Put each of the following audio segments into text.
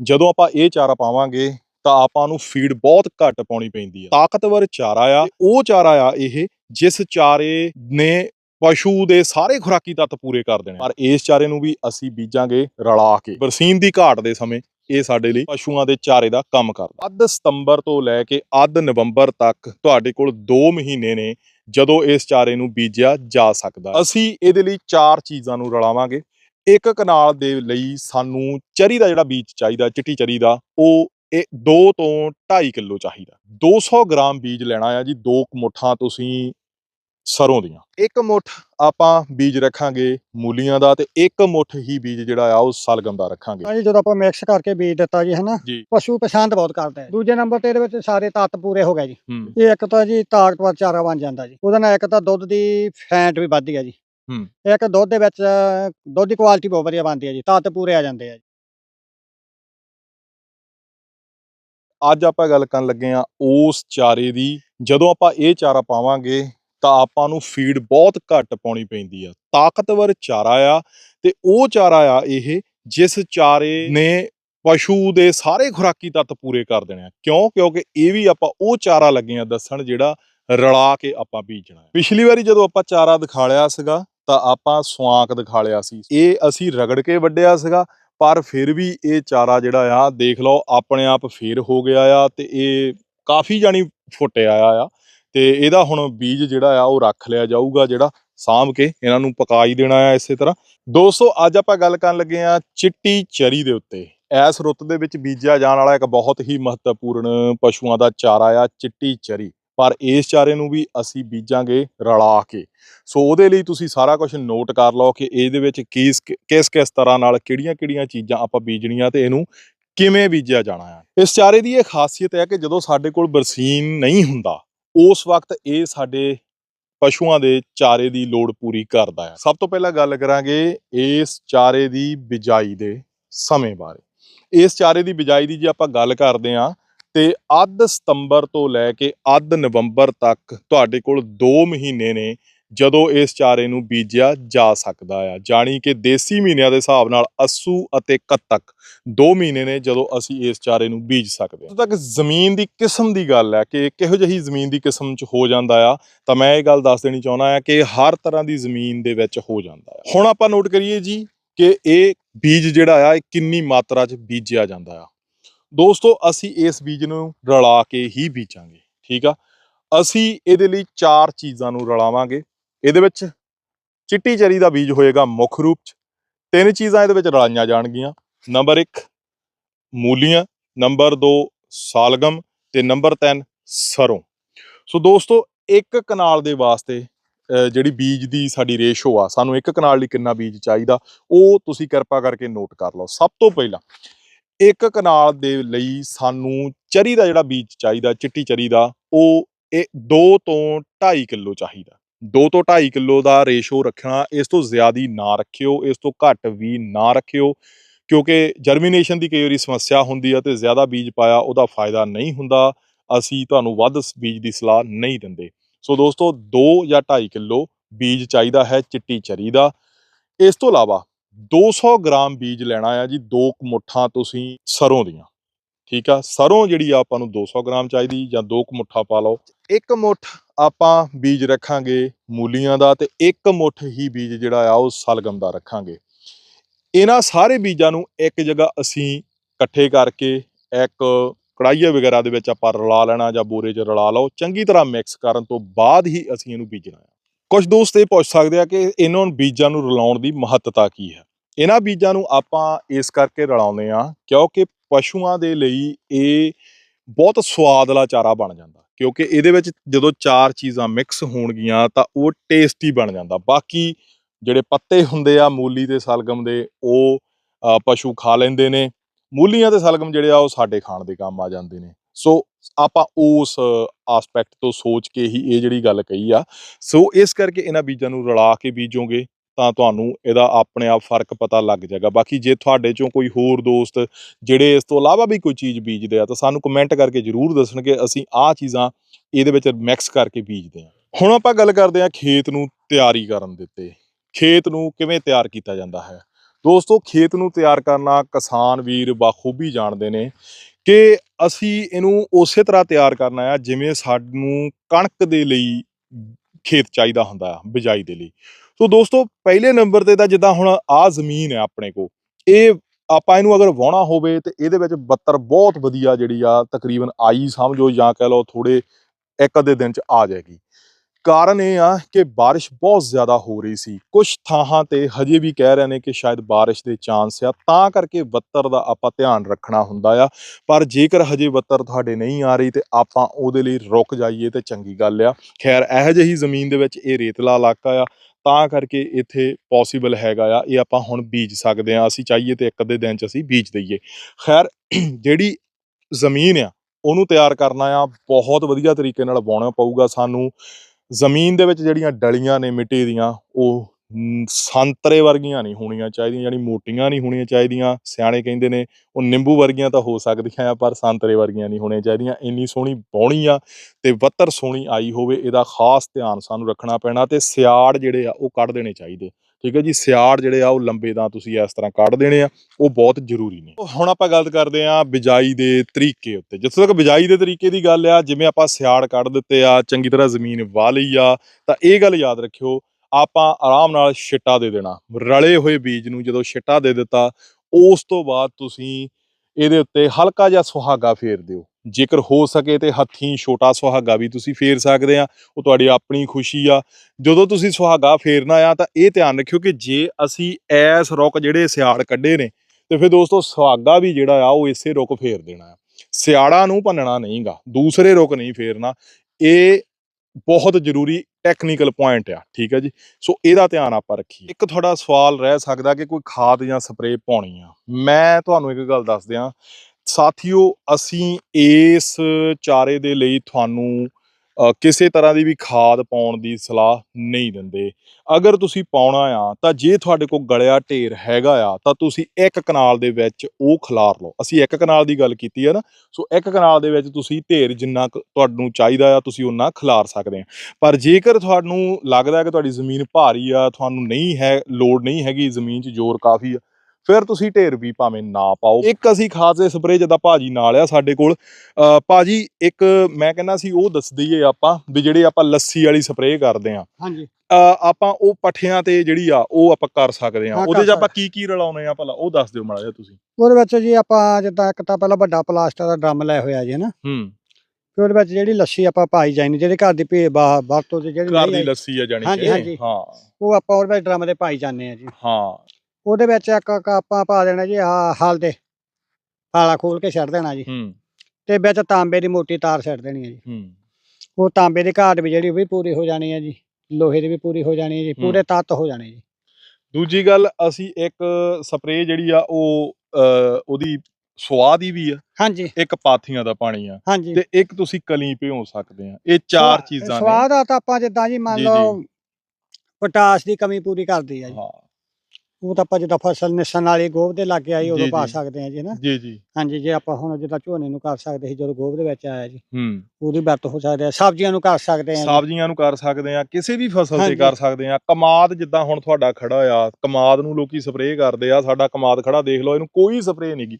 ਜਦੋਂ ਆਪਾਂ ਇਹ ਚਾਰਾ ਪਾਵਾਂਗੇ ਤਾਂ ਆਪਾਂ ਨੂੰ ਫੀਡ ਬਹੁਤ ਘੱਟ ਪਾਉਣੀ ਪੈਂਦੀ ਆ। ਤਾਕਤਵਰ ਚਾਰਾ ਆ, ਉਹ ਚਾਰਾ ਆ ਇਹ ਜਿਸ ਚਾਰੇ ਨੇ ਪਸ਼ੂ ਦੇ ਸਾਰੇ ਖੁਰਾਕੀ ਤੱਤ ਪੂਰੇ ਕਰ ਦੇਣੇ ਪਰ ਇਸ ਚਾਰੇ ਨੂੰ ਵੀ ਅਸੀਂ ਬੀਜਾਂਗੇ ਰਲਾ ਕੇ। ਬਰਸੀਨ ਦੀ ਘਾਟ ਦੇ ਸਮੇਂ ਇਹ ਸਾਡੇ ਲਈ ਪਸ਼ੂਆਂ ਦੇ ਚਾਰੇ ਦਾ ਕੰਮ ਕਰਦਾ। ਅੱਧ ਸਤੰਬਰ ਤੋਂ ਲੈ ਕੇ ਅੱਧ ਨਵੰਬਰ ਤੱਕ ਤੁਹਾਡੇ ਕੋਲ 2 ਮਹੀਨੇ ਨੇ ਜਦੋਂ ਇਸ ਚਾਰੇ ਨੂੰ ਬੀਜਿਆ ਜਾ ਸਕਦਾ। ਅਸੀਂ ਇਹਦੇ ਲਈ ਚਾਰ ਚੀਜ਼ਾਂ ਨੂੰ ਰਲਾਵਾਂਗੇ। ਇੱਕ ਕਨਾਲ ਦੇ ਲਈ ਸਾਨੂੰ ਚਰੀ ਦਾ ਜਿਹੜਾ ਬੀਜ ਚਾਹੀਦਾ ਚਿੱਟੀ ਚਰੀ ਦਾ ਉਹ ਇਹ 2 ਤੋਂ 2.5 ਕਿਲੋ ਚਾਹੀਦਾ। 200 ਗ੍ਰਾਮ ਬੀਜ ਲੈਣਾ ਆ ਜੀ ਦੋ ਮੁੱਠਾਂ ਤੁਸੀਂ ਸਰੋਂ ਦੀਆਂ। ਇੱਕ ਮੁੱਠ ਆਪਾਂ ਬੀਜ ਰੱਖਾਂਗੇ ਮੂਲੀਆਂ ਦਾ ਤੇ ਇੱਕ ਮੁੱਠ ਹੀ ਬੀਜ ਜਿਹੜਾ ਆ ਉਹ ਸਲਗਮ ਦਾ ਰੱਖਾਂਗੇ। ਹਾਂਜੀ ਜਦੋਂ ਆਪਾਂ ਮਿਕਸ ਕਰਕੇ ਬੀਜ ਦਿੱਤਾ ਜੀ ਹਨਾ। ਪਸ਼ੂ ਪਸੰਦ ਬਹੁਤ ਕਰਦੇ ਆ ਦੂਜੇ ਨੰਬਰ ਤੇ ਇਹਦੇ ਵਿੱਚ ਸਾਰੇ ਤੱਤ ਪੂਰੇ ਹੋ ਗਏ ਜੀ। ਹੂੰ। ਇਹ ਇੱਕ ਤਾਂ ਜੀ ਤਾਕਤਵਰ ਚਾਰਾ ਬਣ ਜਾਂਦਾ ਜੀ। ਉਹਦੇ ਨਾਲ ਇੱਕ ਤਾਂ ਦੁੱਧ ਦੀ ਫੈਟ ਵੀ ਵੱਧਦੀ ਆ ਜੀ। ਹੂੰ। ਇੱਕ ਦੁੱਧ ਦੇ ਵਿੱਚ ਦੁੱਧ ਦੀ ਕੁਆਲਿਟੀ ਬਹੁਤ ਵਧੀਆ ਬਣਦੀ ਆ ਜੀ ਤੱਤ ਪੂਰੇ ਆ ਜਾਂਦੇ ਆ ਜੀ। ਅੱਜ ਆਪਾਂ ਗੱਲ ਕਰਨ ਲੱਗੇ ਆ ਉਸ ਚਾਰੇ ਦੀ ਜਦੋਂ ਆਪਾਂ ਇਹ ਚਾਰਾ ਪਾਵਾਂਗੇ ਤਾਂ ਆਪਾਂ ਨੂੰ ਫੀਡ ਬਹੁਤ ਘੱਟ ਪਾਉਣੀ ਪੈਂਦੀ ਆ ਤਾਕਤਵਰ ਚਾਰਾ ਆ ਤੇ ਉਹ ਚਾਰਾ ਆ ਇਹ ਜਿਸ ਚਾਰੇ ਨੇ ਪਸ਼ੂ ਦੇ ਸਾਰੇ ਖੁਰਾਕੀ ਤੱਤ ਪੂਰੇ ਕਰ ਦੇਣੇ ਆ। ਕਿਉਂ? ਕਿਉਂਕਿ ਇਹ ਵੀ ਆਪਾਂ ਉਹ ਚਾਰਾ ਲੱਗੇ ਆ ਦੱਸਣ ਜਿਹੜਾ ਰਲਾ ਕੇ ਆਪਾਂ ਬੀਜਣਾ ਹੈ। ਪਿਛਲੀ ਵਾਰੀ ਜਦੋਂ ਆਪਾਂ ਚਾਰਾ ਦਿਖਾਲਿਆ ਸੀਗਾ ਤਾਂ ਆਪਾਂ ਸਵਾਕ ਦਿਖਾ ਲਿਆ ਸੀ। ਇਹ ਅਸੀਂ ਰਗੜ ਕੇ ਵੱਢਿਆ ਸੀਗਾ, ਪਰ ਫਿਰ ਵੀ ਇਹ ਚਾਰਾ ਜਿਹੜਾ ਆ, ਦੇਖ ਲਓ, ਆਪਣੇ ਆਪ ਫੇਰ ਹੋ ਗਿਆ ਆ ਤੇ ਇਹ ਕਾਫੀ ਜਾਣੀ ਫੁੱਟਿਆ ਆ ਤੇ ਇਹਦਾ ਹੁਣ ਬੀਜ ਜਿਹੜਾ ਆ, ਉਹ ਰੱਖ ਲਿਆ ਜਾਊਗਾ ਜਿਹੜਾ ਸਾਂਭ ਕੇ ਇਹਨਾਂ ਨੂੰ ਪਕਾ ਹੀ ਦੇਣਾ ਆ ਇਸੇ ਤਰ੍ਹਾਂ। ਦੋਸਤੋ, ਅੱਜ ਆਪਾਂ ਗੱਲ ਕਰਨ ਲੱਗੇ ਆ ਚਿੱਟੀ ਚਰੀ ਦੇ ਉੱਤੇ। ਇਸ ਰੁੱਤ ਦੇ ਵਿੱਚ ਬੀਜਿਆ ਜਾਣ ਵਾਲਾ ਇੱਕ ਬਹੁਤ ਹੀ ਮਹੱਤਵਪੂਰਨ ਪਸ਼ੂਆਂ ਦਾ ਚਾਰਾ ਆ, ਚਿੱਟੀ ਚਰੀ। ਪਰ ਇਸ ਚਾਰੇ ਨੂੰ ਵੀ ਅਸੀਂ ਬੀਜਾਂਗੇ ਰਲਾ ਕੇ। ਸੋ ਉਹਦੇ ਲਈ ਤੁਸੀਂ ਸਾਰਾ ਕੁਝ ਨੋਟ ਕਰ ਲਓ ਕਿ ਇਹਦੇ ਵਿੱਚ ਕਿਸ ਕਿਸ ਕਿਸ ਤਰ੍ਹਾਂ ਨਾਲ ਕਿਹੜੀਆਂ-ਕਿਹੜੀਆਂ ਚੀਜ਼ਾਂ ਆਪਾਂ ਬੀਜਣੀਆਂ ਤੇ ਇਹਨੂੰ ਕਿਵੇਂ ਬੀਜਿਆ ਜਾਣਾ ਆ। ਇਸ ਚਾਰੇ ਦੀ ਇਹ ਖਾਸੀਅਤ ਹੈ ਕਿ ਜਦੋਂ ਸਾਡੇ ਕੋਲ ਬਰਸੀਨ ਨਹੀਂ ਹੁੰਦਾ, ਉਸ ਵਕਤ ਇਹ ਸਾਡੇ ਪਸ਼ੂਆਂ ਦੇ ਚਾਰੇ ਦੀ ਲੋੜ ਪੂਰੀ ਕਰਦਾ ਹੈ ਸਭ ਤੋਂ ਪਹਿਲਾਂ ਗੱਲ ਕਰਾਂਗੇ ਇਸ ਚਾਰੇ ਦੀ ਬਿਜਾਈ ਦੇ ਸਮੇਂ ਬਾਰੇ। ਇਸ ਚਾਰੇ ਦੀ ਬਿਜਾਈ ਦੀ ਜੇ ਆਪਾਂ ਗੱਲ ਕਰਦੇ ਹਾਂ ਤੇ ਅੱਧ ਸਤੰਬਰ ਤੋਂ ਲੈ ਕੇ ਅੱਧ ਨਵੰਬਰ ਤੱਕ ਤੁਹਾਡੇ ਕੋਲ 2 ਮਹੀਨੇ ਨੇ ਜਦੋਂ ਇਸ ਚਾਰੇ ਨੂੰ ਬੀਜਿਆ ਜਾ ਸਕਦਾ ਆ। ਜਾਣੀ ਕਿ ਦੇਸੀ ਮਹੀਨਿਆਂ ਦੇ ਹਿਸਾਬ ਨਾਲ ਅੱਸੂ ਅਤੇ ਕੱਤਕ ਦੋ ਮਹੀਨੇ ਨੇ ਜਦੋਂ ਅਸੀਂ ਇਸ ਚਾਰੇ ਨੂੰ ਬੀਜ ਸਕਦੇ ਹਾਂ। ਉਦੋਂ ਤੱਕ ਜ਼ਮੀਨ ਦੀ ਕਿਸਮ ਦੀ ਗੱਲ ਹੈ ਕਿ ਕਿਹੋ ਜਿਹੀ ਜ਼ਮੀਨ ਦੀ ਕਿਸਮ 'ਚ ਹੋ ਜਾਂਦਾ ਆ, ਤਾਂ ਮੈਂ ਇਹ ਗੱਲ ਦੱਸ ਦੇਣੀ ਚਾਹੁੰਦਾ ਆ ਕਿ ਹਰ ਤਰ੍ਹਾਂ ਦੀ ਜ਼ਮੀਨ ਦੇ ਵਿੱਚ ਹੋ ਜਾਂਦਾ ਆ। ਹੁਣ ਆਪਾਂ ਨੋਟ ਕਰੀਏ ਜੀ ਕਿ ਇਹ ਬੀਜ ਜਿਹੜਾ ਆ, ਇਹ ਕਿੰਨੀ ਮਾਤਰਾ 'ਚ ਬੀਜਿਆ ਜਾਂਦਾ ਆ। ਦੋਸਤੋ, ਅਸੀਂ ਇਸ ਬੀਜ ਨੂੰ ਰਲਾ ਕੇ ਹੀ ਬੀਜਾਂਗੇ, ਠੀਕ ਆ? ਅਸੀਂ ਇਹਦੇ ਲਈ ਚਾਰ ਚੀਜ਼ਾਂ ਨੂੰ ਰਲਾਵਾਂਗੇ। ਇਹਦੇ ਵਿੱਚ ਚਿੱਟੀ ਚਰੀ ਦਾ ਬੀਜ ਹੋਏਗਾ ਮੁੱਖ ਰੂਪ 'ਚ। ਤਿੰਨ ਚੀਜ਼ਾਂ ਇਹਦੇ ਵਿੱਚ ਰਲਾਈਆਂ ਜਾਣਗੀਆਂ। ਨੰਬਰ 1 ਮੂਲੀਆਂ। ਨੰਬਰ 2 ਸਾਲਗਮ। ਤੇ ਨੰਬਰ 3 ਸਰੋਂ। ਸੋ ਦੋਸਤੋ, ਇੱਕ ਕਨਾਲ ਦੇ ਵਾਸਤੇ ਜਿਹੜੀ ਬੀਜ ਦੀ ਸਾਡੀ ਰੇਸ਼ੋ ਆ, ਸਾਨੂੰ ਇੱਕ ਕਨਾਲ ਲਈ ਕਿੰਨਾ ਬੀਜ ਚਾਹੀਦਾ, ਉਹ ਤੁਸੀਂ ਕਿਰਪਾ ਕਰਕੇ ਨੋਟ ਕਰ ਲਓ। ਸਭ ਤੋਂ ਪਹਿਲਾਂ ਇੱਕ ਕਨਾਲ ਦੇ ਲਈ ਸਾਨੂੰ ਚਰੀ ਦਾ ਜਿਹੜਾ ਬੀਜ ਚਾਹੀਦਾ, ਚਿੱਟੀ ਚਰੀ ਦਾ, ਉਹ ਇਹ 2 ਤੋਂ 2.5 ਕਿਲੋ ਚਾਹੀਦਾ। 2 ਤੋਂ 2.5 ਕਿਲੋ ਦਾ ਰੇਸ਼ੋ ਰੱਖਣਾ, ਇਸ ਤੋਂ ਜ਼ਿਆਦੀ ਨਾ ਰੱਖਿਓ, ਇਸ ਤੋਂ ਘੱਟ ਵੀ ਨਾ ਰੱਖਿਓ, ਕਿਉਂਕਿ ਜਰਮੀਨੇਸ਼ਨ ਦੀ ਕਈ ਵਾਰੀ ਸਮੱਸਿਆ ਹੁੰਦੀ ਹੈ ਤੇ ਜ਼ਿਆਦਾ ਬੀਜ ਪਾਇਆ ਉਹਦਾ ਫਾਇਦਾ ਨਹੀਂ ਹੁੰਦਾ, ਅਸੀਂ ਤੁਹਾਨੂੰ ਵੱਧ ਸ- ਬੀਜ ਦੀ ਸਲਾਹ ਨਹੀਂ ਦਿੰਦੇ। ਸੋ ਦੋਸਤੋ 2 ਜਾਂ 2.5 ਕਿਲੋ ਬੀਜ ਚਾਹੀਦਾ ਹੈ ਚਿੱਟੀ ਚਰੀ ਦਾ। ਇਸ ਤੋਂ ਇਲਾਵਾ 200 ਗ੍ਰਾਮ ਬੀਜ ਲੈਣਾ ਆ ਜੀ, ਦੋ ਕੁ ਮੁੱਠਾਂ ਤੁਸੀਂ ਸਰੋਂ ਦੀਆਂ। ਠੀਕ ਆ? ਸਰੋਂ ਜਿਹੜੀ ਆ ਆਪਾਂ ਨੂੰ 200 ਗ੍ਰਾਮ ਚਾਹੀਦੀ ਜਾਂ ਦੋ ਕੁ ਮੁੱਠਾ ਪਾ ਲਓ। ਇੱਕ ਮੁੱਠ ਆਪਾਂ ਬੀਜ ਰੱਖਾਂਗੇ ਮੂਲੀਆਂ ਦਾ ਤੇ ਇੱਕ ਮੁੱਠ ਹੀ ਬੀਜ ਜਿਹੜਾ ਆ, ਉਹ ਸਲਗਮ ਦਾ ਰੱਖਾਂਗੇ। ਇਹਨਾਂ ਸਾਰੇ ਬੀਜਾਂ ਨੂੰ ਇੱਕ ਜਗ੍ਹਾ ਅਸੀਂ ਇਕੱਠੇ ਕਰਕੇ ਇੱਕ ਕੜਾਈਏ ਵਗੈਰਾ ਦੇ ਵਿੱਚ ਆਪਾਂ ਰਲਾ ਲੈਣਾ ਜਾਂ ਬੋਰੇ 'ਚ ਰਲਾ ਲਓ। ਚੰਗੀ ਤਰ੍ਹਾਂ ਮਿਕਸ ਕਰਨ ਤੋਂ ਬਾਅਦ ਹੀ ਅਸੀਂ ਇਹਨੂੰ ਬੀਜਣਾ ਹੈ ਕੁਝ ਦੋਸਤ ਇਹ ਪੁੱਛ ਸਕਦੇ ਆ ਕਿ ਇਹਨਾਂ ਬੀਜਾਂ ਨੂੰ ਰਲਾਉਣ ਦੀ ਮਹੱਤਤਾ ਕੀ ਹੈ? ਇਹਨਾਂ ਬੀਜਾਂ ਨੂੰ ਆਪਾਂ ਇਸ ਕਰਕੇ ਰਲਾਉਂਦੇ ਆ ਕਿਉਂਕਿ ਪਸ਼ੂਆਂ ਦੇ ਲਈ ਇਹ ਬਹੁਤ ਸਵਾਦ ਵਾਲਾ ਚਾਰਾ ਬਣ ਜਾਂਦਾ। ਕਿਉਂਕਿ ਇਹਦੇ ਵਿੱਚ ਜਦੋਂ ਚਾਰ ਚੀਜ਼ਾਂ ਮਿਕਸ ਹੋਣਗੀਆਂ ਤਾਂ ਉਹ ਟੇਸਟੀ ਬਣ ਜਾਂਦਾ। ਬਾਕੀ ਜਿਹੜੇ ਪੱਤੇ ਹੁੰਦੇ ਆ ਮੂਲੀ ਤੇ ਸਲਗਮ ਦੇ, ਉਹ ਪਸ਼ੂ ਖਾ ਲੈਂਦੇ ਨੇ। ਮੂਲੀਆਂ ਤੇ ਸਲਗਮ ਜਿਹੜੇ ਆ ਉਹ ਸਾਡੇ ਖਾਣ ਦੇ ਕੰਮ ਆ ਜਾਂਦੇ ਨੇ। ਸੋ ਆਪਾਂ ਉਸ ਆਸਪੈਕਟ ਤੋਂ ਸੋਚ ਕੇ ਹੀ ਇਹ ਜਿਹੜੀ ਗੱਲ ਕਹੀ ਆ। ਸੋ ਇਸ ਕਰਕੇ ਇਹਨਾਂ ਬੀਜਾਂ ਨੂੰ ਰਲਾ ਕੇ ਬੀਜੋਗੇ, ਤਾਂ ਤੁਹਾਨੂੰ ਇਹਦਾ ਆਪਣੇ ਆਪ ਫ਼ਰਕ ਪਤਾ ਲੱਗ ਜਾਏਗਾ। ਬਾਕੀ ਜੇ ਤੁਹਾਡੇ ਚੋਂ ਕੋਈ ਹੋਰ ਦੋਸਤ ਜਿਹੜੇ ਇਸ ਤੋਂ ਇਲਾਵਾ ਵੀ ਕੋਈ ਚੀਜ਼ ਬੀਜਦੇ ਆ, ਤਾਂ ਸਾਨੂੰ ਕਮੈਂਟ ਕਰਕੇ ਜਰੂਰ ਦੱਸਣਗੇ, ਅਸੀਂ ਆਹ ਚੀਜ਼ਾਂ ਇਹਦੇ ਵਿੱਚ ਮਿਕਸ ਕਰਕੇ ਬੀਜਦੇ ਆ। ਹੁਣ ਆਪਾਂ ਗੱਲ ਕਰਦੇ ਆ ਖੇਤ ਨੂੰ ਤਿਆਰੀ ਕਰਨ ਦਿੱਤੇ ਖੇਤ ਨੂੰ ਕਿਵੇਂ ਤਿਆਰ ਕੀਤਾ ਜਾਂਦਾ ਹੈ? ਦੋਸਤੋ, ਖੇਤ ਨੂੰ ਤਿਆਰ ਕਰਨਾ ਕਿਸਾਨ ਵੀਰ ਬਾਖੂਬੀ ਜਾਣਦੇ ਨੇ ਕਿ ਅਸੀਂ ਇਹਨੂੰ ਉਸੇ ਤਰ੍ਹਾਂ ਤਿਆਰ ਕਰਨਾ ਆ, ਜਿਵੇਂ ਸਾਨੂੰ ਕਣਕ ਦੇ ਲਈ ਖੇਤ ਚਾਹੀਦਾ ਹੁੰਦਾ ਆ, ਬਿਜਾਈ ਦੇ ਲਈ। ਸੋ ਦੋਸਤੋ, ਪਹਿਲੇ ਨੰਬਰ ਤੇ ਤਾਂ ਜਿੱਦਾਂ ਹੁਣ ਆ ਜ਼ਮੀਨ ਹੈ ਆਪਣੇ ਕੋ ਇਹ ਆਪਾਂ ਇਹਨੂੰ ਅਗਰ ਵਾਹੁਣਾ ਹੋਵੇ ਤੇ ਇਹਦੇ ਵਿੱਚ ਬੱਤਰ ਬਹੁਤ ਵਧੀਆ ਜਿਹੜੀ ਆ ਤਕਰੀਬਨ ਆਈ ਸਮਝੋ ਜਾਂ ਕਹਿ ਲਓ ਥੋੜੇ ਇੱਕ ਅੱਧੇ ਦਿਨ ਚ ਆ ਜਾਏਗੀ। ਕਾਰਨ ਇਹ ਆ ਕਿ ਬਾਰਿਸ਼ ਬਹੁਤ ਜ਼ਿਆਦਾ ਹੋ ਰਹੀ ਸੀ। ਕੁਝ ਥਾਂ ਤੇ ਹਜੇ ਵੀ ਕਹਿ ਰਹੇ ਨੇ ਕਿ ਸ਼ਾਇਦ ਬਾਰਿਸ਼ ਦੇ ਚਾਂਸ ਆ, ਤਾਂ ਕਰਕੇ ਬੱਤਰ ਦਾ ਆਪਾਂ ਧਿਆਨ ਰੱਖਣਾ ਹੁੰਦਾ ਆ। ਪਰ ਜੇਕਰ ਹਜੇ ਬੱਤਰ ਤੁਹਾਡੇ ਨਹੀਂ ਆ ਰਹੀ ਤੇ ਆਪਾਂ ਉਹਦੇ ਲਈ ਰੁਕ ਜਾਈਏ ਤੇ ਚੰਗੀ ਗੱਲ ਆ। ਖੈਰ, ਇਹੋ ਜਿਹੀ ਜ਼ਮੀਨ ਦੇ ਵਿੱਚ ਇਹ ਰੇਤਲਾ ਇਲਾਕਾ ਆ, ਤਾਂ ਕਰਕੇ ਇੱਥੇ ਪੋਸੀਬਲ ਹੈਗਾ ਆ, ਇਹ ਆਪਾਂ ਹੁਣ ਬੀਜ ਸਕਦੇ ਆ ਅਸੀਂ ਚਾਹੀਏ ਤੇ ਇੱਕ ਅੱਧੇ ਦਿਨ ਚ ਅਸੀਂ ਬੀਜ ਦਈਏ। ਖੈਰ, ਜਿਹੜੀ ਜ਼ਮੀਨ ਆ, ਉਹਨੂੰ ਤਿਆਰ ਕਰਨਾ ਆ, ਬਹੁਤ ਵਧੀਆ ਤਰੀਕੇ ਨਾਲ ਵਾਉਣਾ ਪਊਗਾ ਸਾਨੂੰ। ਜ਼ਮੀਨ ਦੇ ਵਿੱਚ ਜਿਹੜੀਆਂ ਡਲੀਆਂ ਨੇ ਮਿੱਟੀ ਦੀਆਂ, ਉਹ ਸੰਤਰੇ ਵਰਗੀਆਂ ਨਹੀਂ ਹੋਣੀਆਂ ਚਾਹੀਦੀਆਂ, ਯਾਨੀ ਮੋਟੀਆਂ ਨਹੀਂ ਹੋਣੀਆਂ ਚਾਹੀਦੀਆਂ। ਸਿਆਣੇ ਕਹਿੰਦੇ ਨੇ, ਉਹ ਨਿੰਬੂ ਵਰਗੀਆਂ ਤਾਂ ਹੋ ਸਕਦੀਆਂ ਆ, ਪਰ ਸੰਤਰੇ ਵਰਗੀਆਂ ਨਹੀਂ ਹੋਣੀਆਂ ਚਾਹੀਦੀਆਂ। ਇੰਨੀ ਸੋਹਣੀ ਬਾਉਣੀ ਆ ਤੇ ਵੱਤਰ ਸੋਹਣੀ ਆਈ ਹੋਵੇ, ਇਹਦਾ ਖਾਸ ਧਿਆਨ ਸਾਨੂੰ ਰੱਖਣਾ ਪੈਣਾ ਤੇ ਸਿਆੜ ਜਿਹੜੇ ਆ, ਉਹ ਕੱਢ ਦੇਣੇ ਚਾਹੀਦੇ। ਠੀਕ ਹੈ ਜੀ, ਸਿਆੜ ਜਿਹੜੇ ਆ, ਉਹ ਲੰਬੇ ਤਾਂ ਤੁਸੀਂ ਇਸ ਤਰ੍ਹਾਂ ਕੱਢ ਦੇਣੇ ਆ, ਉਹ ਬਹੁਤ ਜ਼ਰੂਰੀ ਨੇ। ਹੁਣ ਆਪਾਂ ਗੱਲ ਕਰਦੇ ਆ ਬਿਜਾਈ ਦੇ ਤਰੀਕੇ ਉੱਤੇ। ਜਿੱਥੋਂ ਤੱਕ ਬਿਜਾਈ ਦੇ ਤਰੀਕੇ ਦੀ ਗੱਲ ਆ, ਜਿਵੇਂ ਆਪਾਂ ਸਿਆੜ ਕੱਢ ਦਿੱਤੇ ਆ, ਚੰਗੀ ਤਰ੍ਹਾਂ ਜ਼ਮੀਨ ਵਾਹ ਲਈ ਆ, ਤਾਂ ਇਹ ਗੱਲ ਯਾਦ ਰੱਖਿਓ, ਆਪਾਂ ਆਰਾਮ ਨਾਲ ਛਿੱਟਾ ਦੇ ਦੇਣਾ। ਰਲੇ ਹੋਏ ਬੀਜ ਨੂੰ ਜਦੋਂ ਛਿੱਟਾ ਦੇ ਦਿੱਤਾ, ਉਸ ਤੋਂ ਬਾਅਦ ਤੁਸੀਂ ਇਹਦੇ ਉੱਤੇ ਹਲਕਾ ਜਿਹਾ ਸੁਹਾਗਾ ਫੇਰ ਦਿਓ। ਜੇਕਰ ਹੋ ਸਕੇ ਤੇ ਹੱਥੀਂ ਛੋਟਾ ਸੁਹਾਗਾ ਵੀ ਤੁਸੀਂ ਫੇਰ ਸਕਦੇ ਆ, ਉਹ ਤੁਹਾਡੀ ਆਪਣੀ ਖੁਸ਼ੀ ਆ। ਜਦੋਂ ਤੁਸੀਂ ਸੁਹਾਗਾ ਫੇਰਨਾ ਆ ਤਾਂ ਇਹ ਧਿਆਨ ਰੱਖਿਓ ਕਿ ਜੇ ਅਸੀਂ ਐਸ ਰੁੱਖ ਜਿਹੜੇ ਸਿਆੜ ਕੱਢੇ ਨੇ, ਤੇ ਫਿਰ ਦੋਸਤੋ ਸੁਹਾਗਾ ਵੀ ਜਿਹੜਾ ਆ ਉਹ ਇਸੇ ਰੁੱਖ ਫੇਰ ਦੇਣਾ ਆ। ਸਿਆੜਾਂ ਨੂੰ ਭੰਨਣਾ ਨਹੀਂਗਾ, ਦੂਸਰੇ ਰੁੱਖ ਨਹੀਂ ਫੇਰਨਾ। ਇਹ ਬਹੁਤ ਜ਼ਰੂਰੀ ਟੈਕਨੀਕਲ ਪੁਆਇੰਟ ਆ, ਠੀਕ ਹੈ ਜੀ? ਸੋ ਇਹਦਾ ਧਿਆਨ ਆਪਾਂ ਰੱਖੀਏ। ਇੱਕ ਤੁਹਾਡਾ ਸਵਾਲ ਰਹਿ ਸਕਦਾ ਕਿ ਕੋਈ ਖਾਦ ਜਾਂ ਸਪਰੇਅ ਪਾਉਣੀ ਆ। ਮੈਂ ਤੁਹਾਨੂੰ ਇੱਕ ਗੱਲ ਦੱਸ ਦਿਆਂ ਸਾਥੀਓ, ਅਸੀਂ ਇਸ ਚਾਰੇ ਦੇ ਲਈ ਤੁਹਾਨੂੰ ਕਿਸੇ ਤਰ੍ਹਾਂ ਦੀ ਵੀ ਖਾਦ ਪਾਉਣ ਦੀ ਸਲਾਹ ਨਹੀਂ ਦਿੰਦੇ। ਅਗਰ ਤੁਸੀਂ ਪਾਉਣਾ ਆ, ਤਾਂ ਜੇ ਤੁਹਾਡੇ ਕੋਲ ਗਲਿਆ ਢੇਰ ਹੈਗਾ ਆ, ਤਾਂ ਤੁਸੀਂ ਇੱਕ ਕਨਾਲ ਦੇ ਵਿੱਚ ਉਹ ਖਿਲਾਰ ਲਓ। ਅਸੀਂ ਇੱਕ ਕਨਾਲ ਦੀ ਗੱਲ ਕੀਤੀ ਹੈ ਨਾ, ਸੋ ਇੱਕ ਕਨਾਲ ਦੇ ਵਿੱਚ ਤੁਸੀਂ ਢੇਰ ਜਿੰਨਾ ਕੁ ਤੁਹਾਨੂੰ ਚਾਹੀਦਾ ਆ, ਤੁਸੀਂ ਉਹਨਾਂ ਖਿਲਾਰ ਸਕਦੇ ਆ। ਪਰ ਜੇਕਰ ਤੁਹਾਨੂੰ ਲੱਗਦਾ ਹੈ ਕਿ ਤੁਹਾਡੀ ਜ਼ਮੀਨ ਭਾਰੀ ਆ, ਤੁਹਾਨੂੰ ਨਹੀਂ ਹੈ ਲੋਡ ਨਹੀਂ ਹੈਗੀ ਜ਼ਮੀਨ 'ਚ ਜ਼ੋਰ ਕਾਫੀ ਆ ਫਿਰ ਤੁਸੀਂ ਢੇਰ ਵੀ ਭਾਵੇਂ ਨਾ ਪਾਓ। ਇੱਕ ਅਸੀਂ ਖਾਸ ਦੇ ਸਪਰੇਅ ਜਿੱਦਾਂ ਭਾਜੀ ਨਾਲ ਆ ਸਾਡੇ ਕੋਲ ਭਾਜੀ ਇੱਕ ਮੈਂ ਕਹਿੰਦਾ ਸੀ ਉਹ ਦੱਸ ਦਈਏ ਆਪਾਂ ਵੀ ਜਿਹੜੇ ਆਪਾਂ ਲੱਸੀ ਵਾਲੀ ਸਪਰੇਅ ਕਰਦੇ ਆ ਹਾਂਜੀ। ਆਪਾਂ ਉਹ ਪੱਠਿਆਂ ਤੇ ਜਿਹੜੀ ਆ ਉਹ ਆਪਾਂ ਕਰ ਸਕਦੇ ਆ ਉਹਦੇ 'ਚ ਆਪਾਂ ਕੀ ਕੀ ਰਲਾਉਨੇ ਆ ਭਲਾ ਉਹ ਦੱਸ ਦਿਓ ਮਾੜਾ ਜਿਹਾ ਤੁਸੀਂ। ਉਹਦੇ ਵਿੱਚ ਜੀ ਆਪਾਂ ਜਿੱਦਾਂ ਇੱਕ ਤਾਂ ਪਹਿਲਾਂ ਵੱਡਾ ਪਲਾਸਟਰ ਦਾ ਡਰਮ ਲੈ ਹੋਇਆ ਜੀ ਹਨਾ। ਹੂੰ। ਫਿਰ ਉਹਦੇ ਵਿੱਚ ਜਿਹੜੀ ਲੱਸੀ ਆਪਾਂ ਪਾਈ ਜਾਣੀ ਜਿਹੜੇ ਘਰ ਦੀ ਭੇ ਵਰਤੋਂ ਤੇ ਜਿਹੜੀ ਘਰ ਦੀ ਲੱਸੀ ਆ ਜਾਣੀ। ਹਾਂ। ਉਹ ਆਪਾਂ ਉਹਦੇ ਵਿੱਚ ਡਰਮ ਦੇ ਪਾਈ ਜਾਂਦੇ ਆ ਜੀ। ਹਾਂ। ਉਹਦੇ ਵਿੱਚ ਇੱਕ ਇੱਕ ਆਪਾਂ ਪਾ ਦੇਣਾ ਜੀ ਆ ਹਲ ਦੇ ਹਾਲਾ ਖੋਲ ਕੇ ਛੱਡ ਦੇਣਾ ਜੀ। ਹੂੰ। ਤੇ ਵਿੱਚ ਤਾਂਬੇ ਦੀ ਮੋਟੀ ਤਾਰ ਛੱਡ ਦੇਣੀ ਹੈ ਜੀ। ਹੂੰ। ਉਹ ਤਾਂਬੇ ਦੀ ਘਾਟ ਵੀ ਜਿਹੜੀ ਉਹ ਵੀ ਪੂਰੀ ਹੋ ਜਾਣੀ ਹੈ ਜੀ। ਲੋਹੇ ਦੀ ਵੀ ਪੂਰੀ ਹੋ ਜਾਣੀ ਹੈ ਜੀ। ਪੂਰੇ ਤੱਤ ਹੋ ਜਾਣੇ ਜੀ। ਦੂਜੀ ਗੱਲ ਅਸੀਂ ਇੱਕ ਸਪਰੇਅ ਜਿਹੜੀ ਆ ਉਹ ਉਹਦੀ ਸਵਾਦ ਹੀ ਵੀ ਆ। ਹਾਂਜੀ। ਇੱਕ ਪਾਥੀਆਂ ਦਾ ਪਾਣੀ ਆ। ਹਾਂਜੀ। ਤੇ ਇੱਕ ਤੁਸੀਂ ਕਲੀ ਭਿਓ ਸਕਦੇ ਆ। ਇਹ ਚਾਰ ਚੀਜ਼ਾਂ ਨੇ। ਸਵਾਦ ਆ ਤਾਂ ਆਪਾਂ ਜਿੱਦਾਂ ਜੀ ਮੰਨ ਲਓ ਪੋਟਾਸ਼ ਦੀ ਕਮੀ ਪੂਰੀ ਕਰਦੀ ਆ ਜੀ। ਹਾਂ। ਉਹ ਤਾਂ ਆਪਾਂ ਜਿੱਦਾਂ ਫਸਲ ਨਿਸਣ ਵਾਲੀ ਗੋਭ ਦੇ ਲੱਗੇ ਆਈ ਉਦੋਂ ਜੀ, ਪਾ ਜੀ। ਸਕਦੇ ਆ ਜੀ ਨਾ ਜੀ ਜੀ ਹਾਂਜੀ ਜੇ ਆਪਾਂ ਹੁਣ ਜਿੱਦਾਂ ਝੋਨੇ ਨੂੰ ਕਰ ਸਕਦੇ ਸੀ ਜਦੋਂ ਗੋਭ ਦੇ ਵਿੱਚ ਆਇਆ ਜੀ ਹੂੰ ਉਹਦੀ ਵਰਤ ਹੋ ਸਕਦੇ ਆ ਸਬਜ਼ੀਆਂ ਨੂੰ ਕਰ ਸਕਦੇ ਆ। ਸਬਜ਼ੀਆਂ ਨੂੰ ਕਰ ਸਕਦੇ ਆ ਕਿਸੇ ਵੀ ਫਸਲ ਤੇ ਹਾਂਜੀ। ਕਰ ਸਕਦੇ ਆ ਕਮਾਦ ਜਿੱਦਾਂ ਹੁਣ ਤੁਹਾਡਾ ਖੜਾ ਆ ਕਮਾਦ ਨੂੰ ਲੋਕੀ ਸਪਰੇਅ ਕਰਦੇ ਆ ਸਾਡਾ ਕਮਾਦ ਖੜਾ ਦੇਖ ਲਓ ਇਹਨੂੰ ਕੋਈ ਸਪਰੇਅ ਨਹੀਂਗੀ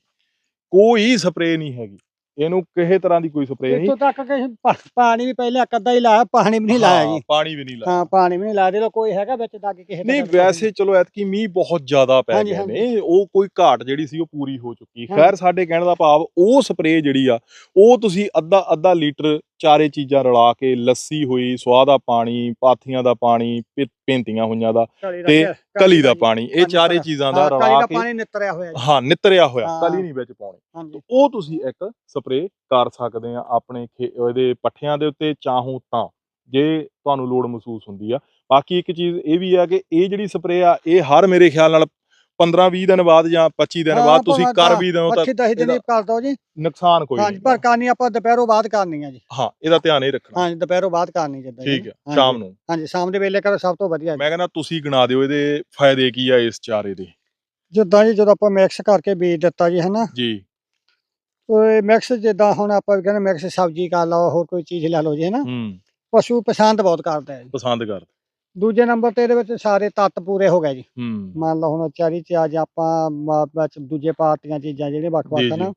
ਕੋਈ ਸਪਰੇਅ ਨਹੀਂ ਹੈਗੀ ਇਹਨੂੰ ਕਿਸੇ ਤਰ੍ਹਾਂ ਦੀ ਕੋਈ ਸਪਰੇਅ ਨਹੀਂ। ਇੱਥੋਂ ਤੱਕ ਕਿ ਪਾ- ਪਾਣੀ ਵੀ ਪਹਿਲੇ ਇੱਕ ਅੱਧਾ ਹੀ ਲਾਇਆ ਪਾਣੀ ਵੀ ਨਹੀਂ ਲਾਇਆ ਹਾਂ, ਜੀ। ਪਾਣੀ ਵੀ ਨਹੀਂ ਲਾਇਆ। ਹਾਂ ਪਾਣੀ ਵੀ ਨਹੀਂ ਲਾਇਆ। ਦੇ ਲੋ ਕੋਈ ਹੈਗਾ ਵਿੱਚ ਲੱਗ ਕਿਸੇ ਨਹੀਂ ਵੈਸੇ ਚਲੋ ਐਤਕੀ ਮੀਂਹ ਬਹੁਤ ਜ਼ਿਆਦਾ ਪੈ ਹਾਂਜੀ, ਗਿਆ ਹਾਂਜੀ। ਨੇ ਉਹ ਕੋਈ ਘਾਟ ਜਿਹੜੀ ਸੀ ਉਹ ਪੂਰੀ ਹੋ ਚੁੱਕੀ। ਹਾਂਜੀ। ਖੈਰ ਸਾਡੇ ਕਹਿਣ ਦਾ ਭਾਵ ਉਹ ਸਪਰੇਅ ਜਿਹੜੀ ਆ ਉਹ ਤੁਸੀਂ ਅੱਧਾ ਅੱਧਾ ਲੀਟਰ ਚਾਰੇ ਚੀਜ਼ਾਂ ਰਲਾ ਕੇ ਲੱਸੀ ਹੋਈ ਸਵਾਹ ਦਾ ਪਾਣੀ ਪਾਥੀਆਂ ਦਾ ਪਾਣੀ ਪਿ- ਭੇਂਤੀਆਂ ਹੋਈਆਂ ਦਾ ਤੇ ਕਲੀ ਦਾ। ਪਾਣੀ ਇਹ ਚਾਰੇ। ਚੀਜ਼ਾਂ ਦਾ ਰਲਾ ਦਾ ਕੇ ਪਾਣੀ ਨਿਤਰਿਆ ਹੋਇਆ ਹਾਂ ਨਿਤਰਿਆ ਹੋਇਆ। ਕਲੀ ਨਹੀਂ ਵਿੱਚ ਪਾਉਣੀ ਉਹ ਤੁਸੀਂ ਇੱਕ ਸਪਰੇਅ ਕਰ ਸਕਦੇ ਆ ਆਪਣੇ ਉਹਦੇ ਪੱਠਿਆਂ ਦੇ ਉੱਤੇ ਚਾਹੋ ਤਾਂ ਜੇ ਤੁਹਾਨੂੰ ਲੋੜ ਮਹਿਸੂਸ ਹੁੰਦੀ ਆ ਬਾਕੀ ਇੱਕ ਚੀਜ਼ ਇਹ ਵੀ ਆ ਕਿ ਇਹ ਜਿਹੜੀ ਸਪਰੇਅ ਆ ਇਹ ਹਰ ਮੇਰੇ ਖਿਆਲ ਨਾਲ 15 20 ਦਿਨ ਬਾਅਦ ਜਾਂ 25 ਦਿਨ ਬਾਅਦ ਤੁਸੀਂ ਕਰ ਵੀ ਦਿਓ ਤਾਂ ਅੱਛੀ ਦਸ ਦਿਨ ਹੀ ਕਰ ਦੋ ਜੀ। ਨੁਕਸਾਨ ਕੋਈ ਹਾਂਜੀ ਨਹੀਂ। ਪਰ ਕਰਨੀ ਆਪਾਂ ਦੁਪਹਿਰੋਂ ਬਾਅਦ ਕਰਨੀ ਆ ਜੀ। ਹਾਂ ਇਹਦਾ ਧਿਆਨ ਇਹ ਰੱਖਣਾ। ਹਾਂਜੀ ਦੁਪਹਿਰੋਂ ਬਾਅਦ ਕਰਨੀ ਜਿੱਦਾਂ। ਠੀਕ ਹੈ ਹਾਂਜੀ, ਸ਼ਾਮ ਨੂੰ। ਹਾਂਜੀ ਸ਼ਾਮ ਦੇ ਵੇਲੇ ਕਰੋ ਸਭ ਤੋਂ ਵਧੀਆ। ਮੈਂ ਕਹਿੰਦਾ ਤੁਸੀਂ ਗਿਣਾ ਦਿਓ ਇਹਦੇ ਫਾਇਦੇ ਕੀ ਆ ਇਸ ਚਾਰੇ ਦੇ। ਜਿੱਦਾਂ ਜੀ ਜਦੋਂ ਆਪਾਂ ਮਿਕਸ ਕਰਕੇ ਬੀਜ ਦਿੱਤਾ ਜੀ ਹਨਾ। ਜੀ। ਉਹ ਮਿਕਸ ਜਿੱਦਾਂ ਹੁਣ ਆਪਾਂ ਕਹਿੰਦੇ ਮਿਕਸ ਸਬਜ਼ੀ ਕਰ ਲਓ ਹੋਰ ਕੋਈ ਚੀਜ਼ ਲੈ ਲਓ ਜੀ ਹਨਾ। ਹੂੰ। ਪਸ਼ੂ ਪਸੰਦ ਬਹੁਤ ਕਰਦਾ ਹੈ ਪਸੰਦ ਕਰ ਦੂਜੇ ਨੰਬਰ ਤੇ ਇਹਦੇ ਵਿੱਚ ਸਾਰੇ ਤੱਤ ਪੂਰੇ ਹੋ ਗਏ ਜੀ। ਹੂੰ। ਮੰਨ ਲਓ ਹੁਣ ਚਾਰੀ ਚ ਅੱਜ ਆਪਾਂ ਮ- ਵਿੱਚ ਦੂਜੇ ਪਾਰਟੀਆਂ ਚੀਜ਼ਾਂ ਜਿਹੜੇ ਵੱਖ-ਵੱਖ ਜੀ,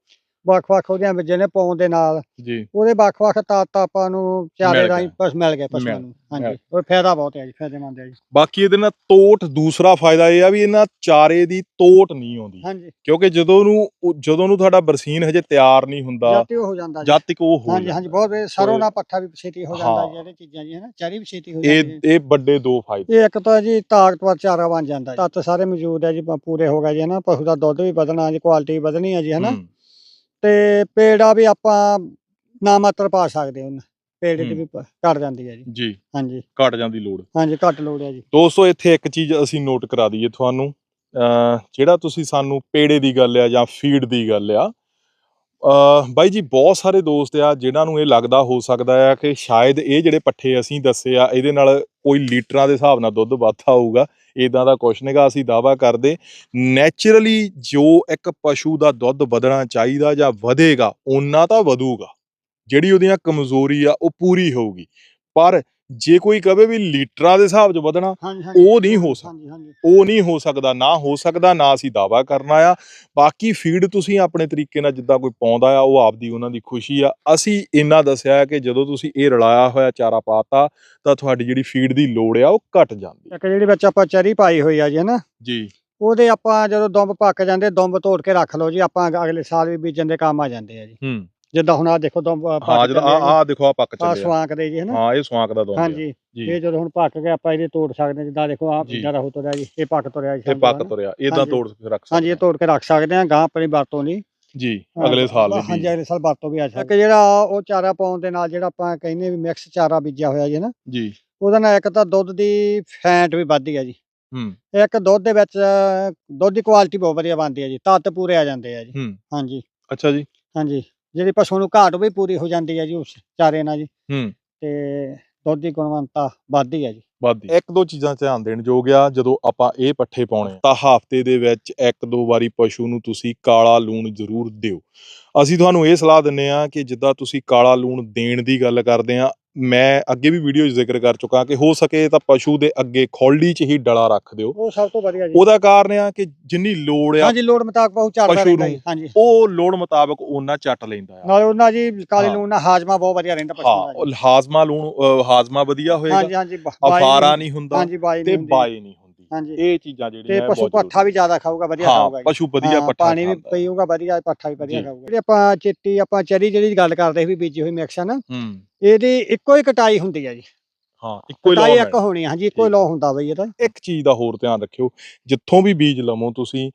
ਵੱਖ-ਵੱਖ ਉਹਦੀਆਂ ਵਿੱਚ ਜਿਹੜੇ ਪਾਉਣ ਦੇ ਨਾਲ। ਜੀ। ਉਹਦੇ ਵੱਖ-ਵੱਖ ਤੱਤ ਆਪਾਂ ਨੂੰ ਮਿਲ ਚਾਰੇ ਗਏ। ਰਾਹੀਂ ਪਸ ਮਿਲ ਗਏ ਪਸ਼ੂਆਂ ਮਿਲ- ਨੂੰ। ਮਿਲ। ਹਾਂਜੀ ਉਹ ਫਾਇਦਾ ਬਹੁਤ ਹੈ ਜੀ ਫਾਇਦੇਮੰਦ ਹੈ ਜੀ। ਬਾਕੀ ਇਹਦੇ ਨਾਲ ਤੋਟ ਦੂਸਰਾ ਫਾਇਦਾ ਇਹ ਆ ਵੀ ਇਹਨਾਂ ਚਾਰੇ ਦੀ ਤੋਟ ਨਹੀਂ ਆਉਂਦੀ। ਹਾਂਜੀ। ਕਿਉਂਕਿ ਜਦੋਂ ਨੂੰ ਉਹ- ਜਦੋਂ ਨੂੰ ਤੁਹਾਡਾ ਬਰਸੀਨ ਹਜੇ ਤਿਆਰ ਨਹੀਂ ਹੁੰਦਾ ਜਾਤੀ ਉਹ ਹੋ ਜਾਂਦਾ ਜੀ। ਜਦ ਤੱਕ ਉਹ ਹੋ ਹਾਂਜੀ ਜਾਂਦਾ। ਹਾਂਜੀ ਬਹੁਤ ਇਹ ਸਰੋਂ ਨਾਲ ਪੱਠਾ ਵੀ ਛੇਤੀ ਹੋ ਜਾਂਦਾ ਹਾਂ। ਜੀ ਇਹਦੇ ਚੀਜ਼ਾਂ ਜੀ ਹਨਾ? ਚਾਰੀ ਵੀ ਛੇਤੀ ਹੋ ਇਹ ਜਾਂਦੀ ਹੈ ਇਹ ਵੱਡੇ ਦੋ ਫਾਇਦੇ। ਇਹ ਇੱਕ ਤਾਂ ਜੀ ਤਾਕਤਵਰ ਚਾਰਾ ਬਣ ਜਾਂਦਾ ਜੀ। ਤੱਤ ਸਾਰੇ ਮੌਜੂਦ ਹੈ ਜੀ ਪ- ਪੂਰੇ ਹੋ ਗਏ ਜੀ ਹਨਾ? ਪਸ਼ੂ ਦਾ ਦੁੱਧ ਵੀ ਵਧਣਾ ਜੀ ਕੁਆਲਿਟੀ ਵਧਣੀ ਹੈ ਜੀ ਹਨਾ? ਹੂੰ, ਤੇ ਪੇੜਾ ਵੀ ਆਪਾਂ ਨਾ ਮਾਤਰ ਪਾ ਸਕਦੇ ਉਹਨਾਂ। ਪੇੜੇ ਦੀ ਹੂੰ। ਵੀ ਪ- ਘਟ ਜਾਂਦੀ ਹੈ ਜੀ। ਜੀ। ਹਾਂਜੀ। ਘਟ ਜਾਂਦੀ ਲੋੜ। ਹਾਂਜੀ ਘੱਟ ਲੋੜ ਹੈ ਜੀ। ਦੋਸਤੋ ਇੱਥੇ ਇੱਕ ਚੀਜ਼ ਅਸੀਂ ਨੋਟ ਕਰਾ ਦਈਏ ਤੁਹਾਨੂੰ। ਅਹ ਜਿਹੜਾ ਤੁਸੀਂ ਸਾਨੂੰ ਪੇੜੇ ਦੀ ਗੱਲ ਆ ਜਾਂ ਫੀਡ ਦੀ ਗੱਲ ਆ ਬਾਈ ਜੀ, ਬਹੁਤ ਸਾਰੇ ਦੋਸਤ ਆ ਜਿਨ੍ਹਾਂ ਨੂੰ ਇਹ ਲੱਗਦਾ ਹੋ ਸਕਦਾ ਆ ਕਿ ਸ਼ਾਇਦ ਇਹ ਜਿਹੜੇ ਪੱਠੇ ਅਸੀਂ ਦੱਸੇ ਆ, ਇਹਦੇ ਨਾਲ ਕੋਈ ਲੀਟਰਾਂ ਦੇ ਹਿਸਾਬ ਨਾਲ ਦੁੱਧ ਵੱਧਦਾ ਹੋਊਗਾ ਇਦਾਂ ਦਾ ਕੁਛ ਨਹੀਂਗਾ ਅਸੀਂ ਦਾਵਾ ਕਰਦੇ। ਨੇਚਰਲੀ ਜੋ ਇੱਕ ਪਸ਼ੂ ਦਾ ਦੁੱਧ ਵਧਣਾ ਚਾਹੀਦਾ ਜਾਂ ਵਧੇਗਾ, ਓਨਾ ਤਾਂ ਵਧੂਗਾ। ਜਿਹੜੀ ਉਹਦੀਆਂ ਕਮਜ਼ੋਰੀ ਆ, ਉਹ ਪੂਰੀ ਹੋਊਗੀ। ਪਰ ਜੇ ਕੋਈ ਕਵੇ ਵੀ ਲੀਟਰਾਂ ਦੇ ਹਿਸਾਬ 'ਚ ਵਧਣਾ ਉਹ ਨਹੀਂ ਹੋ ਸਕਦਾ। ਉਹ ਨਹੀਂ ਹੋ ਸਕਦਾ ਨਾ ਹੋ ਸਕਦਾ ਨਾ ਅਸੀਂ ਦਾਵਾ ਕਰਨਾ ਆ। ਬਾਕੀ ਫੀਡ ਤੁਸੀਂ ਆਪਣੇ ਤਰੀਕੇ ਨਾਲ ਜਿੱਦਾਂ ਕੋਈ ਪਾਉਂਦਾ ਆ ਉਹ ਆਪਦੀ ਉਹਨਾਂ ਦੀ ਖੁਸ਼ੀ ਆ। ਅਸੀਂ ਇੰਨਾ ਦੱਸਿਆ ਕਿ ਜਦੋਂ ਤੁਸੀਂ ਇਹ ਰਲਾਇਆ ਹੋਇਆ ਚਾਰਾ ਪਾਤਾ ਤਾਂ ਤੁਹਾਡੀ ਜਿਹੜੀ ਫੀਡ ਦੀ ਲੋੜ ਆ ਉਹ ਘਟ ਜਾਂਦੀ। ਇੱਕ ਜਿਹੜੀ ਵਿੱਚ ਆਪਾਂ ਚਰੀ ਪਾਈ ਹੋਈ ਆ ਜੀ ਹਨਾ? ਜੀ। ਉਹਦੇ ਆਪਾਂ ਜਦੋਂ ਦੁੰਬ ਪੱਕ ਜਾਂਦੇ ਦੁੰਬ ਤੋੜ ਕੇ ਰੱਖ ਲਓ ਜੀ ਆਪਾਂ ਅਗ- ਅਗਲੇ ਸਾਲ ਵੀ ਬੀਜਣ ਦੇ ਕੰਮ ਆ ਜਾਂਦੇ ਆ ਜੀ। ਹੂੰ। ਜਿੱਦਾਂ ਹੁਣ ਆ ਦੇਖੋ ਅ, ਹਾਂ ਜਿਹੜਾ ਆ ਆ ਦੇਖੋ ਆ ਪੱਕ ਆ ਚੱਲਿਆ। ਸਵਾਂਕ ਦੇ ਜੀ ਹਨਾ ਹਾਂ ਇਹ ਸਵਾਂਕ ਦਾ ਦੋਂਦ ਹਾਂਜੀ। ਜੀ। ਇਹ ਜਦੋਂ ਹੁਣ ਪੱਕ ਗਿਆ ਆਪਾਂ ਇਹਦੇ ਤੋੜ ਸਕਦੇ ਹਾਂ ਜਿੱਦਾਂ ਦੇਖੋ ਆ। ਜਿੱਦਾਂ ਹੋ ਤੁਰਿਆ ਜੀ ਇਹ ਪੱਕ ਤੁਰਿਆ ਜੀ ਇਹ ਪੱਕ। ਤੁਰਿਆ ਇਦਾਂ। ਤੋੜ ਕੇ ਰੱਖ ਹਾਂਜੀ ਇਹ ਸਕਦੇ ਤੋੜ ਕੇ ਰੱਖ ਸਕਦੇ ਹਾਂ ਗਾਂ ਆਪਣੀ ਵਰਤੋਂ ਲਈ ਹਾਂ। ਜੀ ਅਗਲੇ ਸਾਲ ਦੇ ਹਾਂਜੀ ਅਗਲੇ ਸਾਲ ਵਰਤੋਂ ਵੀ ਆ ਸਕਦਾ ਇੱਕ ਜਿਹੜਾ ਉਹ ਚਾਰਾ ਪਾਉਣ ਦੇ ਨਾਲ ਜਿਹੜਾ ਆਪਾਂ ਕਹਿੰਦੇ ਵੀ ਮਿਕਸ ਚਾਰਾ ਬੀਜਿਆ ਹੋਇਆ ਜੀ ਹਨਾ ਜੀ। ਉਹਦੇ ਨਾਲ ਇੱਕ ਤਾਂ ਦੁੱਧ ਦੀ ਫੈਟ ਵੀ ਵੱਧਦੀ ਆ ਜੀ। ਹੂੰ। ਇੱਕ ਦੁੱਧ ਦੇ ਵਿੱਚ ਦੁੱਧ ਦੀ ਕੁਆਲਿਟੀ ਬਹੁਤ ਵਧੀਆ ਬਣਦੀ ਹੈ ਜੀ ਤੱਤ ਪੂਰੇ ਆ ਜਾਂਦੇ ਆ ਜੀ। ਹੂੰ। ਹਾਂਜੀ। ਅੱਛਾ ਜੀ। ਹਾਂਜੀ। ਜਿਹੜੀ ਪਸ਼ੂ ਨੂੰ ਘਾਟ ਵੀ ਪੂਰੀ ਹੋ ਜਾਂਦੀ ਹੈ ਜੀ ਉਸ ਚਾਰੇ ਨਾਲ ਜੀ। ਹੂੰ। ਤੇ ਦੁੱਧ ਦੀ ਗੁਣਵੰਤਾ ਵੱਧਦੀ ਹੈ ਜੀ। ਵੱਧਦੀ। ਇੱਕ ਦੋ ਚੀਜ਼ਾਂ ਧਿਆਨ ਦੇਣ ਯੋਗ ਆ ਜਦੋਂ ਆਪਾਂ ਇਹ ਪੱਠੇ ਪਾਉਣੇ ਤਾਂ ਹਫ਼ਤੇ ਦੇ ਵਿੱਚ ਇੱਕ ਦੋ ਵਾਰੀ ਪਸ਼ੂ ਨੂੰ ਤੁਸੀਂ ਕਾਲਾ ਲੂਣ ਜ਼ਰੂਰ ਦਿਓ। ਅਸੀਂ ਤੁਹਾਨੂੰ ਇਹ ਸਲਾਹ ਦਿੰਨੇ ਆ ਕਿ ਜਿੱਦਾਂ ਤੁਸੀਂ ਕਾਲਾ ਲੂਣ ਦੇਣ ਦੀ ਗੱਲ ਕਰਦੇ ਆ ਮੈਂ ਅੱਗੇ ਵੀ ਵੀਡੀਓ 'ਚ ਜ਼ਿਕਰ ਕਰ ਚੁੱਕਾ ਕਿ ਹੋ ਸਕੇ ਤਾਂ ਪਸ਼ੂ ਦੇ ਅੱਗੇ ਖੌਲੀ 'ਚ ਹੀ ਡਲਾ ਰੱਖ ਦਿਓ ਉਹ ਸਭ ਤੋਂ ਵਧੀਆ ਜੀ ਉਹਦਾ ਕਾਰਨ ਆ ਕਿ ਜਿੰਨੀ ਲੋੜ ਆ ਹਾਂਜੀ ਲੋੜ ਮੁਤਾਬਕ ਚੜਦਾ ਪਸ਼ੂ ਰਹਿੰਦਾ ਨੂੰ। ਜੀ ਹਾਂਜੀ ਉਹ ਲੋੜ ਮੁਤਾਬਕ ਉਹਨਾਂ ਚੱਟ ਲੈਂਦਾ ਆ ਨਾਲੇ ਉਹਨਾਂ ਜੀ ਕਾਲੇ। ਲੂਣ ਨਾਲ ਹਾਜ਼ਮਾ ਬਹੁਤ ਵਧੀਆ ਰਹਿੰਦਾ ਪਸ਼ੂ ਹਾਂ ਦਾ ਉਹ ਜੀ। ਹਾਜ਼ਮਾ ਲੂਣ ਅ, ਹਾਜ਼ਮਾ ਵਧੀਆ ਹੋਏਗਾ ਹਾਂਜੀ ਹਾਂਜੀ ਬ- ਬਾਈ ਅਫਾਰਾ ਨਹੀਂ- ਨਹੀਂ ਹੁੰਦਾ ਹਾਂਜੀ ਬਾਈ ਤੇ ਨਹੀਂ ਹੁੰਦੀ। ਬਾਈ ਨਹੀਂ ਹੁੰਦੀ ਹਾਂਜੀ। ਇਹ ਚੀਜ਼ਾਂ ਤੇ ਜਿਹੜੀਆਂ ਪਸ਼ੂ ਬਹੁਤ ਪੱਠਾ ਵੀ ਜ਼ਿਆਦਾ ਖਾਊਗਾ ਵਧੀਆ ਹਾਂ ਖਾਊਗਾ ਜੀ। ਪਸ਼ੂ ਵਧੀਆ ਹਾਂ, ਪੱਠਾ ਪਾਣੀ ਵੀ ਖਾਂਦਾ। ਪੀਊਗਾ ਵਧੀਆ ਪੱਠਾ ਵੀ ਵਧੀਆ ਜੀ। ਖਾਊਗਾ। ਜਿਹੜੀ ਆਪਾਂ ਚਿੱਟੀ ਆਪਾਂ ਚਰੀ ਜਿਹੜੀ ਗੱਲ ਕਰਦੇ ਸੀ ਵੀ ਬੀਜੀ ਹੋਈ ਮਿਕਸ ਹੈ ਨਾ? ਹੂੰ। ਇਹਦੀ ਇੱਕੋ ਹੀ ਕਟਾਈ ਹੁੰਦੀ ਹੈ ਜੀ। ਹਾਂ ਇੱਕੋ ਹੀ ਕਟਾਈ ਲਾਉਣਾ ਇੱਕ ਹੋਣੀ ਹੈ ਹਾਂਜੀ ਇੱਕੋ ਹੀ ਠੀਕ। ਲੋ ਹੁੰਦਾ ਬਈ ਇਹਦਾ ਇੱਕ ਚੀਜ਼ ਦਾ ਹੋਰ ਧਿਆਨ ਰੱਖਿਓ ਜਿੱਥੋਂ ਵੀ ਬੀਜ ਲਵੋ ਤੁਸੀਂ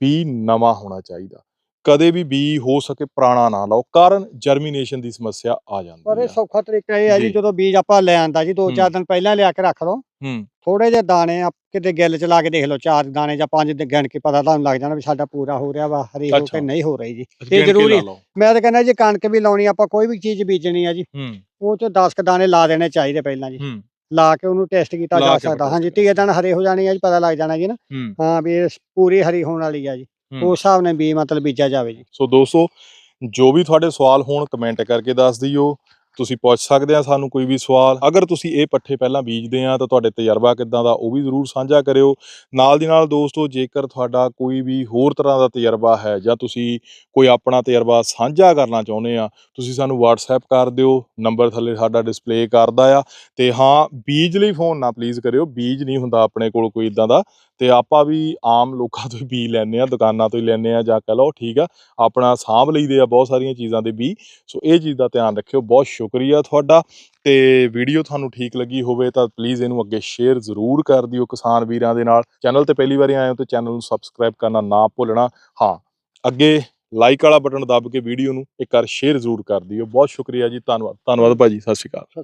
ਬੀ ਨਵਾਂ ਹੋਣਾ ਚਾਹੀਦਾ। ਕਦੇ ਵੀ ਬੀ ਹੋ ਸਕੇ ਪੁਰਾਣਾ ਨਾ ਲਾਓ ਕਾਰਨ ਜਰਮੀਨੇਸ਼ਨ ਦੀ ਸਮੱਸਿਆ ਆ ਜਾਂਦੀ ਪਰ ਇਹ ਸੌਖਾ ਤਰੀਕਾ ਇਹ ਹੈ ਜੀ। ਜਦੋਂ ਬੀਜ ਆਪਾਂ ਲੈ ਆਂਦਾ ਜੀ ਦੋ ਹੂੰ। ਚਾਰ ਦਿਨ ਪਹਿਲਾਂ ਲਿਆ ਕੇ ਰੱਖ ਲਓ। ਹੂੰ। ਥੋੜੇ ਜਿਹੇ ਦਾਣੇ ਆ ਕਿਤੇ ਗਿੱਲ ਚ ਲਾ ਕੇ ਦੇਖ ਲਓ ਚਾਰ ਦਾਣੇ ਜਾਂ ਪੰਜ ਦੇ ਗਿਣ ਕੇ ਪਤਾ ਤੁਹਾਨੂੰ ਲੱਗ ਜਾਣਾ ਵੀ ਸਾਡਾ ਪੂਰਾ ਹੋ ਰਿਹਾ ਵਾ ਹਰੀ ਹੋ। ਕੇ ਨਹੀਂ ਹੋ ਰਹੀ ਜੀ। ਕੇ ਜ਼ਰੂਰੀ-। ਮੈਂ ਤਾਂ ਕਹਿੰਦਾ ਜੀ ਕਣਕ ਵੀ ਲਾਉਣੀ ਆਪਾਂ ਕੋਈ ਵੀ ਚੀਜ਼ ਬੀਜਣੀ ਆ ਜੀ ਹੂੰ। ਉਹ ਚ 10 ਕ ਦਾਣੇ ਲਾ ਦੇਣੇ ਚਾਹੀਦੇ ਪਹਿਲਾਂ ਜੀ। ਹੂੰ। ਲਾ ਕੇ ਉਹਨੂੰ ਟੈਸਟ ਕੀਤਾ ਜਾ ਸਕਦਾ। ਹਾਂਜੀ ਤੀਏ ਦਿਨ ਹਰੇ ਹੋ ਜਾਣੇ ਆ ਜੀ ਪਤਾ ਲੱਗ ਜਾਣਾ ਜੀ ਨਾ। ਹੂੰ ਵੀ ਇਹ ਪੂਰੀ ਹਰੀ ਹੋਣ ਵਾਲੀ ਆ ਜੀ। ਉਸ ਹਿਸਾਬ ਨਾਲ ਵੀ ਮਤਲਬ ਬੀਜਿਆ ਜਾਵੇ ਜੀ। ਸੋ ਦੋਸਤੋ ਜੋ ਵੀ ਤੁਹਾਡੇ ਸਵਾਲ ਹੋਣ ਕਮੈਂਟ ਕਰਕੇ ਦੱਸ ਦਿਓ। ਤੁਸੀਂ ਪੁੱਛ ਸਕਦੇ ਆ ਸਾਨੂੰ ਕੋਈ ਵੀ ਸਵਾਲ। ਅਗਰ ਤੁਸੀਂ ਇਹ ਪੱਠੇ ਪਹਿਲਾਂ ਬੀਜਦੇ ਆ ਤਾਂ ਤੁਹਾਡੇ ਤਜਰਬਾ ਕਿੱਦਾਂ ਦਾ, ਉਹ ਵੀ ਜ਼ਰੂਰ ਸਾਂਝਾ ਕਰਿਓ। ਨਾਲ ਦੀ ਨਾਲ ਦੋਸਤੋ, ਜੇਕਰ ਤੁਹਾਡਾ ਕੋਈ ਵੀ ਹੋਰ ਤਰ੍ਹਾਂ ਦਾ ਤਜਰਬਾ ਹੈ ਜਾਂ ਤੁਸੀਂ ਕੋਈ ਆਪਣਾ ਤਜਰਬਾ ਸਾਂਝਾ ਕਰਨਾ ਚਾਹੁੰਦੇ ਆ, ਤੁਸੀਂ ਸਾਨੂੰ WhatsApp ਕਰ ਦਿਓ। ਨੰਬਰ ਥੱਲੇ ਸਾਡਾ ਡਿਸਪਲੇ ਕਰਦਾ ਆ। ਤੇ ਹਾਂ, ਬੀਜ ਲਈ ਫੋਨ ਨਾ ਪਲੀਜ਼ ਕਰਿਓ। ਬੀਜ ਨਹੀਂ ਹੁੰਦਾ ਆਪਣੇ ਕੋਲ ਕੋਈ ਇਦਾਂ ਦਾ। ਤੇ ਆਪਾਂ ਵੀ ਆਮ ਲੋਕਾਂ ਤੋਂ ਹੀ ਬੀਜ ਲੈਂਦੇ ਆ, ਦੁਕਾਨਾਂ ਤੋਂ ਹੀ ਲੈਂਦੇ ਆ ਜਾਂ ਕਹ ਲਓ ਠੀਕ ਆ, ਆਪਣਾ ਸਾਂਭ ਲਈਦੇ ਆ ਬਹੁਤ ਸਾਰੀਆਂ ਚੀਜ਼ਾਂ ਦੇ ਬੀ ਸੋ ਇਹ ਚੀਜ਼ ਦਾ ਧਿਆਨ ਰੱਖਿਓ। ਬਹੁਤ ਸ਼ੁਕਰੀਆ ਤੁਹਾਡਾ। ਤੇ ਵੀਡੀਓ ਤੁਹਾਨੂੰ ਠੀਕ ਲੱਗੀ ਹੋਵੇ ਤਾਂ ਪਲੀਜ਼ ਇਹਨੂੰ ਅੱਗੇ ਸ਼ੇਅਰ ਜ਼ਰੂਰ ਕਰ ਦਿਓ ਕਿਸਾਨ ਵੀਰਾਂ ਦੇ ਨਾਲ। ਚੈਨਲ ਤੇ ਪਹਿਲੀ ਵਾਰੀ ਆਏ ਹੋ ਤੇ ਚੈਨਲ ਨੂੰ ਸਬਸਕ੍ਰਾਈਬ ਕਰਨਾ ਨਾ ਭੁੱਲਣਾ। ਹਾਂ, ਅੱਗੇ ਲਾਈਕ ਵਾਲਾ ਬਟਨ ਦੱਬ ਕੇ ਵੀਡੀਓ ਨੂੰ ਇੱਕ ਵਾਰ ਸ਼ੇਅਰ ਜ਼ਰੂਰ ਕਰ ਦਿਓ। ਬਹੁਤ ਸ਼ੁਕਰੀਆ ਜੀ। ਧੰਨਵਾਦ। ਧੰਨਵਾਦ ਭਾਜੀ। ਸਤਿ ਸ਼੍ਰੀ ਅਕਾਲ।